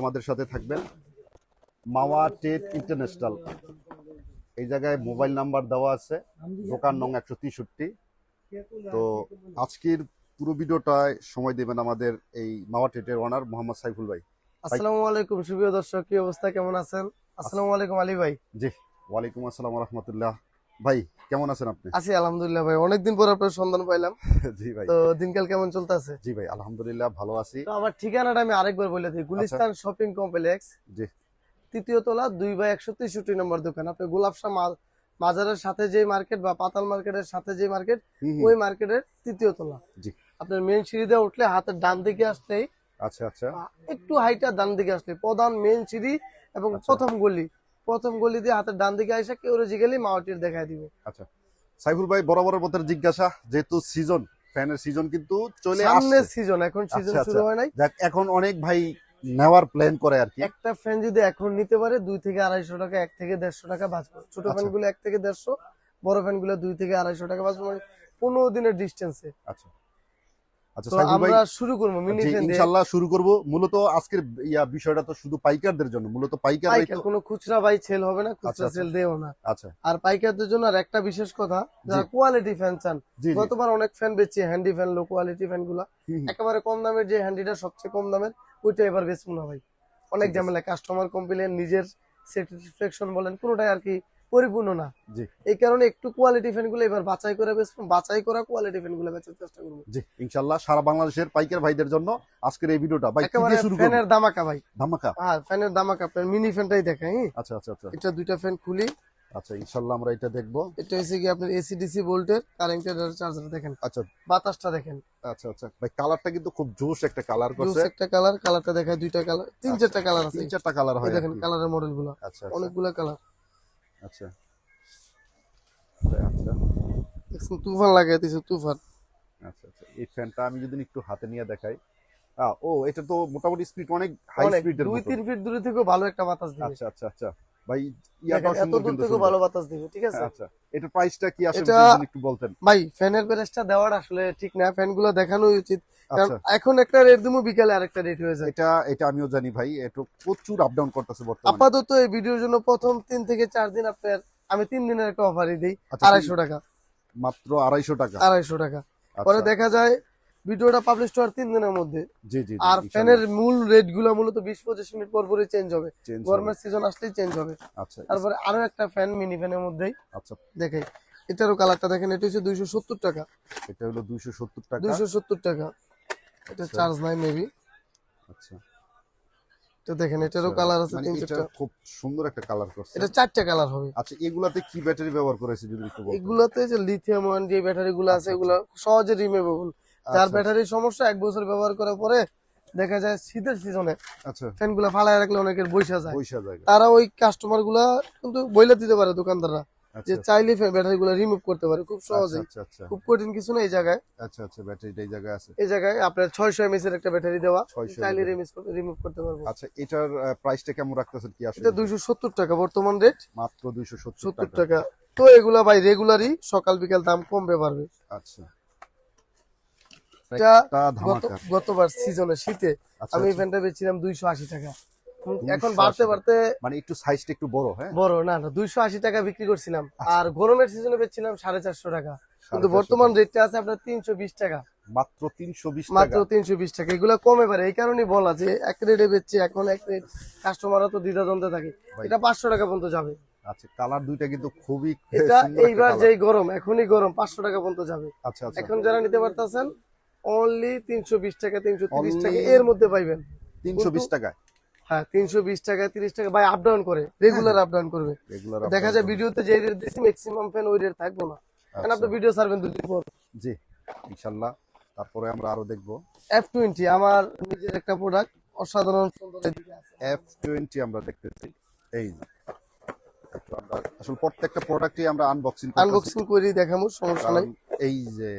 আমাদের সাথে থাকবেন। মাওয়া টেট ইন্টারন্যাশনাল। এই জায়গায় মোবাইল নাম্বার দেওয়া আছে দোকান নং একশো তেষট্টি। তো আজকের পুরো ভিডিওটায় সময় দেবেন আমাদের এই মাওয়া টেটের ওনার মোহাম্মদ সাইফুল ভাই। আসসালামু আলাইকুম সুপ্রিয় দর্শক কি অবস্থা কেমন আছেন? আসসালামু আলাইকুম আলী ভাই। জি ওয়ালাইকুম আসসালাম রহমতুল্লাহ। ভাই কেমন আছেন আপনি? আছি আলহামদুলিল্লাহ ভাই। অনেকদিন পর আপনার সন্ধান পাইলাম। জি ভাই। তো দিনকাল কেমন চলতেছে? জি ভাই আলহামদুলিল্লাহ ভালো আছি। তো আমার ঠিকানাটা আমি আরেকবার বলে দিই। Gulistan shopping complex. জি। তৃতীয় তলা দুই বাই একশো তেষট্টি নম্বর দোকান। আপনি গোলাপশা মাজারের সাথে যে মার্কেট বা পাতাল মার্কেটের সাথে যে মার্কেট। ওই মার্কেটের তৃতীয় তলা। জি। আপনার মেন সিঁড়িতে উঠলে হাতের ডান দিকে আসলেই আচ্ছা আচ্ছা। একটু হাইটা ডান দিকে আসলে প্রধান মেন সিঁড়ি এবং আচ্ছা। প্রথম গলি। প্রথম গলি দিয়ে হাতের ডান দিকে আসে কেউরোজিক্যালি মাওয়াটির দেখায় দিব। আচ্ছা। সাইফুল ভাই বরাবরের মতো জিজ্ঞাসা যেহেতু সিজন ফ্যানের সিজন কিন্তু চলে সামনে আসছে। সিজন এখন সিজন আচ্ছা, শুরু আচ্ছা। হয় নাই। এখন অনেক ভাই নেওয়ার প্ল্যান করে আর কি। একটা ফ্যান যদি এখন নিতে পারে দুই থেকে আড়াইশো টাকা এক থেকে দেড়শো টাকা বাঁচবে। ছোট আচ্ছা। ফ্যানগুলো এক থেকে দেড়শো বড় ফ্যানগুলো দুই থেকে আড়াইশো টাকা বাঁচবে। মানে পনেরো দিনের ডিস্টেন্সে আচ্ছা। আচ্ছা তো সাইফুল ভাই আমরা শুরু করব মিনি জি, ফ্যান দিয়ে। ইনশাল্লাহ শুরু করব। মূলত আজকের ইয়া বিষয়টা তো শুধু পাইকারদের জন্য। মূলত পাইকার পাইকার কোনো খুচরা বাই সেল হবে না খুচরা আচ্ছা। সেল দেও না। আচ্ছা। আর পাইকারদের জন্য আর একটা বিশেষ কথা যারা কোয়ালিটি ফ্যান চান। গতবার অনেক ফ্যান বেচছি হ্যান্ডি ফ্যান লো কোয়ালিটি ফ্যানগুলা। একেবারে কম দামের যে হ্যান্ডিটা সবচেয়ে কম দামের ওইটা এবার বেচবো না ভাই। অনেক ঝামেলা কাস্টমার কমপ্লেন নিজের স্যাটিসফ্যাকশন বলেন কোনোটাই আর কি পরিপূর্ণ না। জি। এই কারণে একটু কোয়ালিটি ফ্যানগুলো এবার বাছাই করে বাছাই করা কোয়ালিটি ফ্যানগুলো বেচার চেষ্টা করব। জি ইনশাল্লাহ সারা বাংলাদেশের পাইকার ভাইদের জন্য আজকের এই ভিডিওটা ভাই কি একেবারে শুরু করব? ফ্যানের দামাকা ভাই। ধামাকা? হ্যাঁ ফ্যানের দামাকা আপনার মিনি ফ্যানটাই দেখাই হ্যাঁ? আচ্ছা আচ্ছা আচ্ছা। এটা দুইটা ফ্যান খুলি। আচ্ছা ইনশাল্লাহ আমরা এটা দেখব। এটা হচ্ছে কি আপনার এসি ডিসি ভোল্টের কারেন্টের চার্জার দেখেন। আচ্ছা। বাতাসটা দেখেন। আচ্ছা আচ্ছা। ভাই কালারটা কিন্তু খুব জোশ একটা কালার করছে। একটা কালার কালারটা দেখায় দুইটা কালার তিন চারটা কালার আছে। তিন চারটা কালার হয় দেখেন কালারের মডেলগুলো। আচ্ছা আচ্ছা, অনেকগুলো কালার আচ্ছা। আচ্ছা। দেখছেন তুফান লাগাই দিছে তুফান। আচ্ছা আচ্ছা। এই ফ্যানটা আমি যদি একটু হাতে নিয়ে দেখাই। ও এটা তো মোটামুটি স্পিড অনেক হাই স্পিডের দুই তিন ফিট দূরে থেকেও ভালো একটা বাতাস দিবে। আচ্ছা আচ্ছা আচ্ছা। ভাই। ভালো বাতাস দিবে ঠিক আছে? আচ্ছা এটা প্রাইসটা কি আসলে একটু বলতেন? ভাই ফ্যানের প্রাইসটা দেওয়ার আসলে ঠিক না ফ্যানগুলো উচিত। আচ্ছা। এখন একটা রেট দিমু বিকালে আরেকটা রেট হয়ে যায়। এটা এটা আমিও জানি ভাই প্রচুর আপ ডাউন করতেছে বর্তমানে। আপাতত এই ভিডিওর জন্য প্রথম তিন থেকে চার দিন আপনার আমি তিন দিনের একটা অফারই দিই আচ্ছা, আড়াইশো টাকা। মাত্র আড়াইশো টাকা। আড়াইশো টাকা। পরে দেখা যায় ভিডিওটা পাবলিশ হওয়ার তিন দিনের মধ্যে। জি জি আর ফ্যানের মূল রেটগুলো মূলত বিশ পঁচিশ মিনিট পর পরই চেঞ্জ হবে। গরমের সিজন আসলেই চেঞ্জ হবে। আচ্ছা তারপরে আরও একটা ফ্যান মিনি ফ্যানের মধ্যেই আচ্ছা। দেখে এটারও কালারটা দেখেন এটা হচ্ছে দুইশো সত্তর টাকা। এটা হলো দুইশো সত্তর টাকা। দুইশো সত্তর টাকা। এটা আচ্ছা। চার্জ নাই মেবি আচ্ছা। এটা দেখেন এটারও কালার আছে মানে তিন চারটা। খুব সুন্দর একটা কালার করছে। এটা চারটা কালার হবে। আচ্ছা এগুলাতে কি ব্যাটারি ব্যবহার করেছে যদি একটু বলতেন? এগুলাতে যে লিথিয়াম আয়ন যে ব্যাটারি গুলো আছে এগুলো সহজে রিমেভেবল যার আচ্ছা, ব্যাটারির সমস্যা এক বছর ব্যবহার করার পরে দেখা যায় শীতের সিজনে আচ্ছা। ফ্যানগুলা ফালায় রাখলে অনেকের বৈশা যায়। তারা ওই কাস্টমারগুলা কিন্তু বইলে দিতে পারে দোকানদাররা যে আচ্ছা। চাইলে ব্যাটারি গুলা রিমুভ করতে পারে। খুব সহজে আচ্ছা আচ্ছা। খুব কঠিন কিছু না এই জায়গায়। আচ্ছা আচ্ছা ব্যাটারিটা এই জায়গায় আছে। এই জায়গায় আপনার ছয়শো এমএস এর একটা ব্যাটারি দেওয়া। 600 চাইলে রিমুভ করতে পারব। আচ্ছা এটার প্রাইসটা কেমন রাখতেছেন কি আসলে? এটা দুইশো সত্তর টাকা বর্তমান রেট মাত্র দুইশো সত্তর সত্তর টাকা। টাকা। তো এগুলা ভাই রেগুলারই সকাল বিকাল দাম কমবে পারবে আচ্ছা। একটা গতবার সিজনে শীতে আচ্ছা, আমি এই আচ্ছা। ফ্যানটা বেচছিলাম দুইশো আশি টাকা। এখন বাড়তে বাড়তে মানে একটু সাইজটা একটু বড় হ্যাঁ? বড় না না দুইশো আশি টাকা বিক্রি করছিলাম। আচ্ছা। আর গরমের সিজনে বেচছিলাম সাড়ে চারশো টাকা। কিন্তু বর্তমান রেটটা আছে আপনার তিনশো বিশ টাকা। মাত্র তিনশো বিশ মাত্র তিনশো বিশ টাকা। এগুলো কমে পারে। এই কারণেই বলা যে এক রেটে বেচছে এখন এক রেট কাস্টমাররা তো দ্বিধাদ্বন্দ্বে থাকে। এটা পাঁচশো টাকা পর্যন্ত যাবে। আচ্ছা কালার দুইটা কিন্তু খুবই এটা এইবার। যেই গরম এখনই গরম পাঁচশো টাকা পর্যন্ত যাবে। আচ্ছা আচ্ছা। এখন যারা নিতে পারতেছেন অনলি তিনশো বিশ টাকা তিনশো তিরিশ Only- টাকা এর মধ্যে পাইবেন। তিনশো বিশ টাকায়। হ্যাঁ তিনশো বিশ টাকা তিরিশ টাকা ভাই আপ ডাউন করে রেগুলার আপ ডাউন করবে। রেগুলার দেখা যায় ভিডিওতে যে রেট ম্যাক্সিমাম ফ্যান ওই রেট থাকব না। কারণ আপনি ভিডিও ছাড়বেন দুদিন পর। জি ইনশাল্লাহ। তারপরে আমরা আরও দেখব। আমার নিজের একটা প্রোডাক্ট অসাধারণ সুন্দর এদিকে আছে। এফ টোয়েন্টি আমরা দেখতেছি। এই যে। আসলে প্রত্যেকটা প্রোডাক্টই আমরা আনবক্সিং আনবক্সিং করি দেখামো সমস্যা নাই। এই যে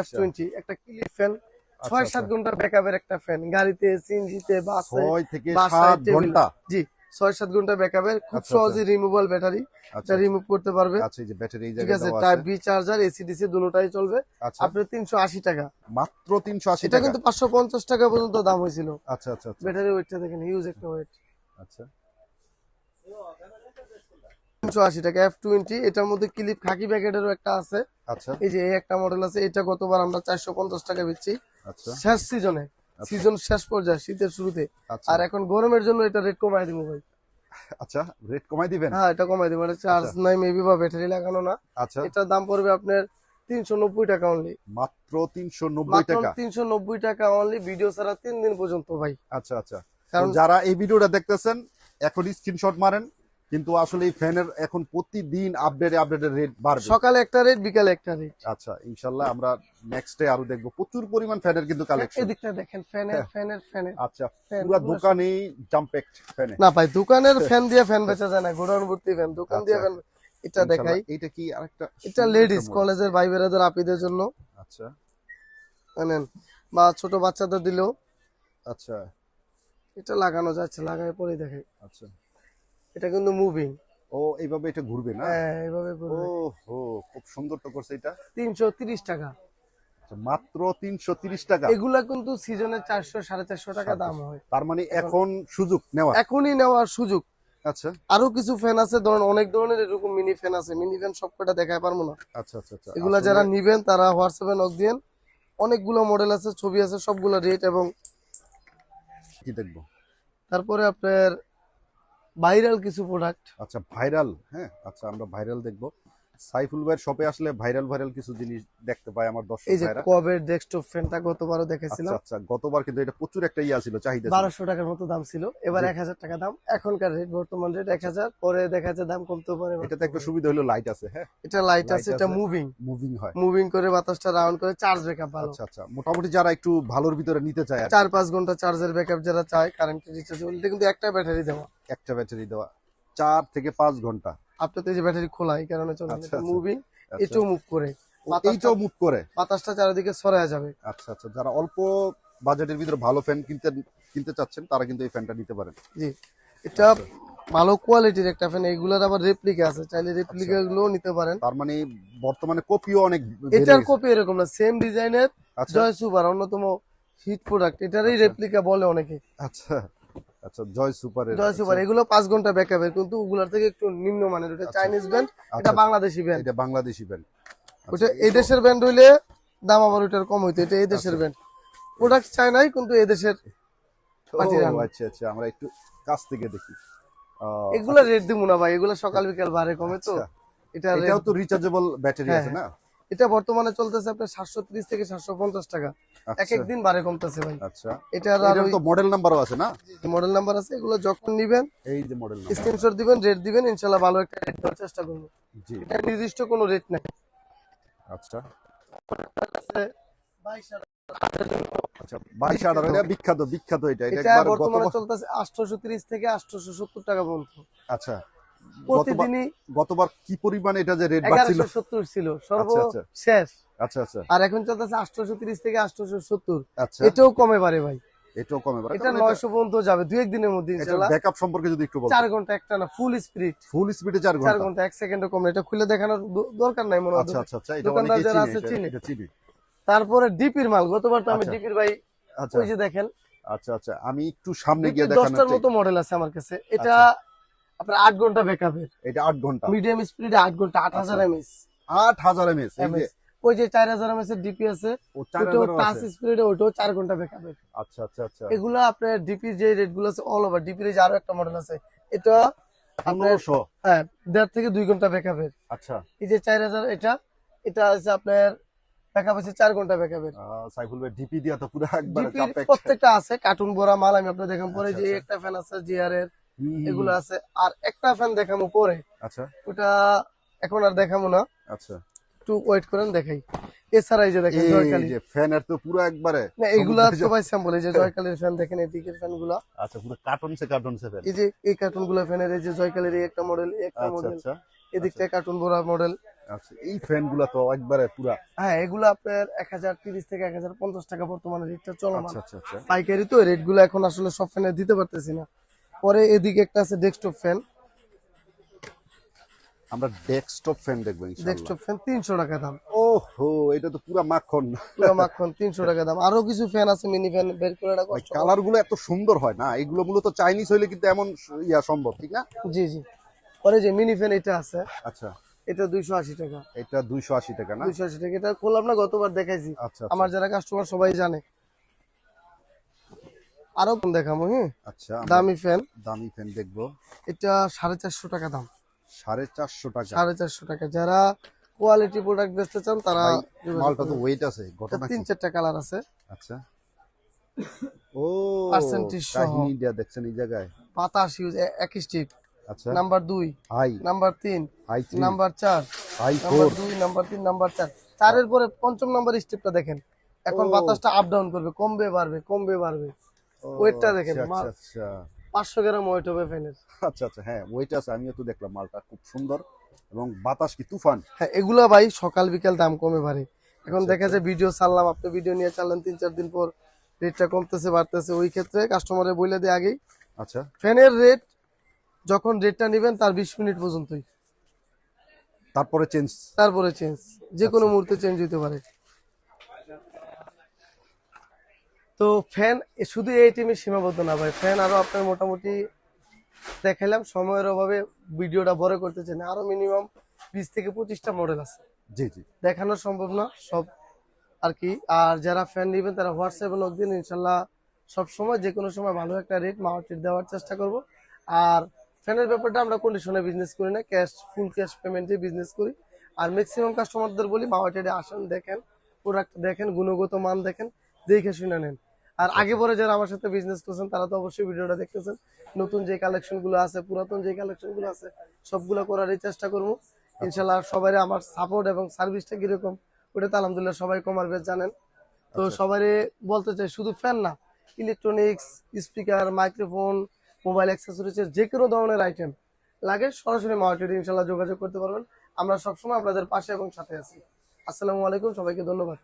এফ টোয়েন্টি একটা ক্লিপ ফ্যান ছয় আচ্ছা। সাত ঘণ্টা ব্যাকআপের একটা ফ্যান গাড়িতে সিএনজিতে বাসে ছয় থেকে সাত ঘণ্টা? জি ছয় সাত ঘণ্টা ব্যাকআপের খুব আচ্ছা, সহজে রিমুভাল ব্যাটারি আচ্ছা এটা রিমুভ করতে পারবে। আচ্ছা এই যে ব্যাটারি এই ঠিক জায়গায় আছে type B charger AC DC দুটোটাই চলবে। আচ্ছা। আপনার তিনশো আশি টাকা। মাত্র 380 এটা টাকা? কিন্তু পাঁচশো পঞ্চাশ টাকা পর্যন্ত দাম হয়েছিল। আচ্ছা আচ্ছা আচ্ছা। ব্যাটারি ওয়েটটা দেখেন হিউজ একটা ওয়েট আচ্ছা। তিনশো আশি টাকা এফ টোয়েন্টি এটার মধ্যে ক্লিপ খাকি প্যাকেটেরও একটা আছে। আচ্ছা। এই যে এই একটা মডেল আছে এটা গতবার আমরা চারশো পঞ্চাশ টাকা আচ্ছা। শেষ সিজনে সিজন শেষ পর্যায়ে শীতের শুরুতে। আচ্ছা। আর এখন গরমের জন্য এটা রেট কমাই দিব ভাই। আচ্ছা রেট কমাই দিবেন? হ্যাঁ এটা কমাই দিব। চার্জ নাই মেবি বা ব্যাটারি লাগানো না। আচ্ছা। এটার দাম পড়বে আপনার তিনশো নব্বই টাকা অনলি মাত্র 390 মাত্র টাকা? তিনশো নব্বই টাকা অনলি ভিডিও ছাড়া তিন দিন পর্যন্ত ভাই। আচ্ছা আচ্ছা। কারণ যারা এই ভিডিওটা দেখতেছেন এখন স্ক্রিনশট মারেন কিন্তু আসলে এই ফ্যানের এখন প্রতিদিন আপডেট আপডেটের রেট বাড়বে। সকালে একটা রেট বিকালে একটা রেট আচ্ছা ইনশাল্লাহ আমরা নেক্সট ডে আরও দেখব। প্রচুর পরিমাণ ফ্যানের কিন্তু কালেকশন এদিকটা দেখেন ফ্যানের হ্যাঁ। ফ্যানের ফ্যানের। আচ্ছা পুরো পুরো দোকানেই জাম্পেক্ট ফ্যানে। না ভাই দোকানের ফ্যান দিয়ে ফ্যান বেচা যায় না গোডাউন ভর্তি ফ্যান দোকান দিয়ে আচ্ছা। ফ্যান। এটা দেখাই। এটা কি আরেকটা এটা লেডিস কলেজের ভাই বেরাদের আপিদের জন্য। আচ্ছা। জানেন বা ছোট বাচ্চাদের দিলেও। আচ্ছা। এটা লাগানো যাচ্ছে লাগায় পরে দেখাই। আচ্ছা। এটা কিন্তু মুভিং। ও এইভাবে এটা ঘুরবে না? হ্যাঁ এইভাবে ও হো খুব সুন্দর তো করছে এটা। তিনশো তিরিশ টাকা। আচ্ছা, মাত্র তিনশো তিরিশ টাকা? এগুলা কিন্তু সিজনে চারশো সাড়ে চারশো টাকা দাম হয়। তার মানে এখন সুযোগ নেওয়া? এখনই নেওয়ার সুযোগ। আচ্ছা। আরও কিছু ফ্যান আছে ধরুন অনেক ধরনের এরকম মিনি ফ্যান আছে। মিনি ফ্যান সবকটা দেখায় পারব না। আচ্ছা আচ্ছা আচ্ছা। এগুলা যারা নিবেন তারা হোয়াটসঅ্যাপে নক দিয়েন। অনেকগুলো মডেল আছে ছবি আছে সবগুলো রেট এবং কি দেখব? তারপরে আপনার ভাইরাল কিছু প্রোডাক্ট আচ্ছা ভাইরাল হ্যাঁ আচ্ছা আমরা ভাইরাল দেখব। সাইফুল ভাইয়ের শপে আসলে ভাইরাল ভাইরাল কিছু জিনিস দেখতে পাই আমার দর্শক এই যে কবের ডেস্কটপ ফ্যানটা গতবারও আচ্ছা দেখেছিলাম। আচ্ছা গতবার কিন্তু এটা প্রচুর একটা ইয়া ছিল চাহিদা ছিল। বারোশো টাকার মতো দাম ছিল। এবার জি। এক হাজার টাকা দাম। এখনকার রেট বর্তমান রেট এক হাজার। পরে দেখা যাচ্ছে দাম কমতে পারে এটাতে একটা সুবিধা হলো লাইট আছে হ্যাঁ? এটা লাইট আছে এটা মুভিং মুভিং হয়। মুভিং করে বাতাসটা রাউন্ড করে চার্জ ব্যাকআপ ভালো। আচ্ছা আচ্ছা। মোটামুটি যারা একটু ভালোর ভিতরে নিতে চায় আর কি, চার পাঁচ ঘণ্টা চার্জের ব্যাকআপ যারা চায় কারেন্ট রিচার্জ এটা কিন্তু একটা ব্যাটারি দেওয়া। একটা ব্যাটারি দেওয়া। চার থেকে পাঁচ ঘণ্টা। আপনার তো যে ব্যাটারি খোলা এই কারণে চলে আচ্ছা, আচ্ছা। মুভিং আচ্ছা। এটাও মুভ করে। এইটাও মুভ করে? বাতাসটা চারিদিকে সরায় যাবে। আচ্ছা আচ্ছা। যারা অল্প বাজেটের ভিতরে ভালো ফ্যান কিনতে কিনতে চাচ্ছেন তারা কিন্তু এই ফ্যানটা নিতে পারেন। জি। এটা ভালো কোয়ালিটির একটা ফ্যান আবার রেপ্লিকা আছে। চাইলে রেপ্লিকা গুলোও নিতে পারেন। তার মানে বর্তমানে কপিও অনেক এটার কপি এরকম না। সেম ডিজাইনের আচ্ছা। জয় সুপার অন্যতম হিট প্রোডাক্ট এটারই রেপ্লিকা বলে অনেকে। আচ্ছা। আচ্ছা জয় সুপারের জয় সুপার এগুলো পাঁচ ঘণ্টা ব্যাকআপের কিন্তু ওগুলার থেকে একটু নিম্ন মানের ওটা চাইনিজ ব্যান্ড এটা আচ্ছা। বাংলাদেশি ব্যান্ড এটা বাংলাদেশি ব্যান্ড ওটা এই দেশের ব্যান্ড হইলে দাম আবার ওইটার কম হইতো এটা এই দেশের ব্যান্ড প্রোডাক্ট চাই নাই কিন্তু এই দেশের আচ্ছা আচ্ছা আমরা একটু কাছ থেকে দেখি। এগুলা রেট দিব না ভাই এগুলা সকাল বিকাল বারে কমে তো। আচ্ছা। এটা এটাও তো রিচার্জেবল ব্যাটারি হ্যাঁ, আছে না? এটা বর্তমানে চলতেছে আপনার সাতশো ত্রিশ থেকে সাতশো পঞ্চাশ টাকা। এক আচ্ছা। এক দিন বারে কমতেছে ভাই। আচ্ছা। এটার মডেল নাম্বারও আছে না? মডেল নাম্বার আছে। এগুলো যখন নিবেন এই যে মডেল নাম্বার স্ক্রিনশট দিবেন রেট দিবেন ইনশাল্লাহ ভালো একটা রেট দেওয়ার চেষ্টা করব। জি। এটা নির্দিষ্ট কোনো রেট নাই। আচ্ছা। আচ্ছা বিখ্যাত বিখ্যাত এটা। বর্তমানে চলতেছে আটশোশো তিরিশ থেকে আটশোশো সত্তর টাকা পর্যন্ত। আচ্ছা। প্রতিদিনই গতবার কি পরিমাণ এটা যে রেট বাড়ছিল? এগারোশো সত্তর ছিল সর্ব আচ্ছা, আচ্ছা। শেষ আচ্ছা আচ্ছা। আর এখন চলতেছে আটশোশো তিরিশ থেকে আটশোশো সত্তর। আচ্ছা। এটাও কমে পারে ভাই। এটাও কমে পারে এটা নয়শো পর্যন্ত যাবে দুই একদিনের মধ্যে এটা ইনশাল্লাহ। ব্যাকআপ সম্পর্কে যদি একটু বল চার ঘণ্টা একটা না ফুল স্পিড ফুল স্পিডে চার চার ঘণ্টা। ঘণ্টা এক সেকেন্ডও কমে। এটা খুলে দেখানোর দরকার নাই মনে হয়। আচ্ছা আচ্ছা আচ্ছা এটা অনেকেই আছে এটা- এটা চিনি। তারপরে ডিপির মাল গতবার তো আমি আচ্ছা। ডিপির ভাই আচ্ছা। ওই যে দেখেন। আচ্ছা আচ্ছা আমি একটু সামনে গিয়ে দেখানোর দশটার চাই। মতো মডেল আছে আমার কাছে। এটা আচ্ছা। আপনার আট ঘণ্টা ব্যাকআপের এটা আট ঘণ্টা। মিডিয়াম স্পিডে আট ঘণ্টা আট হাজার আচ্ছা। এমএস আট হাজার এমএস ওই যে চার হাজার এমএস এর ডিপি আছে ওটাও টাচ স্পিডে ওটাও চার ঘণ্টা ব্যাকআপের আচ্ছা আচ্ছা আচ্ছা। এগুলো আপনার ডিপি যে রেটগুলো আছে অল ওভার ডিপির যে আরও একটা মডেল আছে এটা আপনার হ্যাঁ দেড় থেকে দুই ঘণ্টা ব্যাকআপের আচ্ছা। এই যে চার হাজার এটা এটা আছে আপনার ব্যাকআপ আছে চার ঘণ্টা ব্যাকআপের সাইফুল ভাই ডিপি দিয়া তো পুরো একবার প্রত্যেকটা আছে কার্টুন ভরা মাল আমি আপনার দেখাম পরে আচ্ছা, যে আচ্ছা। একটা ফ্যান আছে জিআর এর। এগুলো আছে। আর একটা ফ্যান দেখামো পরে। আচ্ছা। ওটা এখন আর দেখামো না। আচ্ছা। একটু ওয়েট করেন দেখাই। এছাড়া এই যে দেখেন জয়কালী। যে ফ্যানের তো পুরো একবারে না এগুলা তো ভাই স্যাম্পল এই যে জয়কালীর ফ্যান দেখেন এই ফ্যানগুলা। আচ্ছা পুরো কার্টুন সে কার্টুন সে ফ্যান এই যে এই কার্টুনগুলা ফ্যানের এই যে জয়কালীর একটা মডেল একটা মডেল আচ্ছা এদিকটা কার্টুন ভরা মডেল আচ্ছা এই ফ্যানগুলা তো একবারে পুরা। হ্যাঁ এগুলো আপনার এক হাজার তিরিশ থেকে এক হাজার পঞ্চাশ টাকা বর্তমানে রেটটা চলমান। আচ্ছা আচ্ছা পাইকারি তো রেটগুলো এখন আসলে সব ফ্যানে দিতে পারতেছি না। পরে এদিকে একটা আছে ডেস্কটপ ফ্যান আমরা ডেস্কটপ ফ্যান দেখব ইনশাআল্লাহ। ডেস্কটপ ফ্যান তিনশো টাকা দাম। ওহো এটা তো পুরো মাখন। পুরো মাখন তিনশো টাকা দাম। আরও কিছু ফ্যান আছে মিনি ফ্যান বের করে রাখো। কালারগুলো এত সুন্দর হয় না? এগুলো মূলত চাইনিজ হইলে কিন্তু এমন ইয়া সম্ভব ঠিক না? জি জি। পরে যে মিনি ফ্যান এটা আছে আচ্ছা। এটা দুইশো আশি টাকা। এটা দুইশো আশি টাকা না? দুইশো আশি টাকা। এটা করলাম না গতবার দেখাইছি। আচ্ছা আমার যারা কাস্টমার সবাই জানে। আরও দেখাবো হ্যাঁ? আচ্ছা দামি ফ্যান। দামি ফ্যান দেখব। এটা সাড়ে চারশো টাকা দাম। সাড়ে চারশো টাকা। সাড়ে চারশো টাকা। যারা কোয়ালিটি প্রোডাক্ট বেচতে চান তারা মালটা তো ওয়েট আছে? তিন চারটা কালার আছে। আচ্ছা। ও Percentage সহ। দিয়া দেখছেন এই জায়গায়? বাতাস ইউজ এক স্টিক আচ্ছা। নাম্বার দুই। হাই নাম্বার তিন। হাই থ্রি নাম্বার চার। হাই নাম্বার ফোর দুই নাম্বার তিন নাম্বার চার। চারের পরে পঞ্চম নাম্বার স্টেপটা দেখেন। এখন। বাতাসটা আপ ডাউন করবে কমবে বাড়বে কমবে বাড়বে। ওয়েটটা দেখেন, আচ্ছা মাল- আচ্ছা পাঁচশো গ্রাম ওয়েট হবে ফ্যানের। আচ্ছা আচ্ছা হ্যাঁ ওয়েট আছে আমিও তো দেখলাম মালটা খুব সুন্দর এবং বাতাস কি তুফান? হ্যাঁ এগুলা ভাই সকাল বিকাল দাম কমে বাড়ে। এখন আচ্ছা, দেখা যায় ভিডিও ছাড়লাম আপনি ভিডিও নিয়ে চাললেন তিন চার দিন পর রেটটা কমতেছে বাড়তেছে। ওই ক্ষেত্রে কাস্টমারে বলে দিয়ে আগেই। আচ্ছা। ফ্যানের রেট যখন রেটটা নেবেন তার বিশ মিনিট পর্যন্তই। তারপরে চেঞ্জ তারপরে চেঞ্জ যে কোনো আচ্ছা। মুহূর্তে চেঞ্জ হতে পারে। তো ফ্যান শুধু এই টিমে সীমাবদ্ধ না ভাই ফ্যান আরও আপনার মোটামুটি দেখাইলাম সময়ের অভাবে ভিডিওটা বড় করতে চাই না আরও মিনিমাম বিশ থেকে পঁচিশটা মডেল আছে। জি জি। দেখানো সম্ভব না সব আর কি আর যারা ফ্যান নেবেন তারা হোয়াটসঅ্যাপে নক দিন ইনশাল্লাহ সব সময় যে কোনো সময় ভালো একটা রেট মার্কেট দেওয়ার চেষ্টা করব। আর ফ্যানের ব্যাপারটা আমরা কন্ডিশনে বিজনেস করি না ক্যাশ ফুল ক্যাশ পেমেন্টে বিজনেস করি। আর ম্যাক্সিমাম কাস্টমারদের বলি মার্কেটে আসেন দেখেন প্রোডাক্ট দেখেন গুণগত মান দেখেন দেখে শুনে নেন। আর আগে পরে যারা আমার সাথে বিজনেস করছেন তারা তো অবশ্যই ভিডিওটা দেখতেছেন। নতুন যে কালেকশনগুলো আছে পুরাতন যে কালেকশনগুলো আছে সবগুলো করারই চেষ্টা করব। ইনশাল্লাহ সবাই আমার সাপোর্ট এবং সার্ভিসটা কীরকম ওটা তো আলহামদুলিল্লাহ সবাই কমার বেশ জানেন। তো সবাই বলতে চাই শুধু ফ্যান না ইলেকট্রনিক্স স্পিকার মাইক্রোফোন মোবাইল অ্যাক্সেসরিজের যে কোনো ধরনের আইটেম লাগে সরাসরি মার্কেটে ইনশাল্লাহ যোগাযোগ করতে পারবেন। আমরা সবসময় আপনাদের পাশে এবং সাথে আছি। আসসালামু আলাইকুম সবাইকে ধন্যবাদ।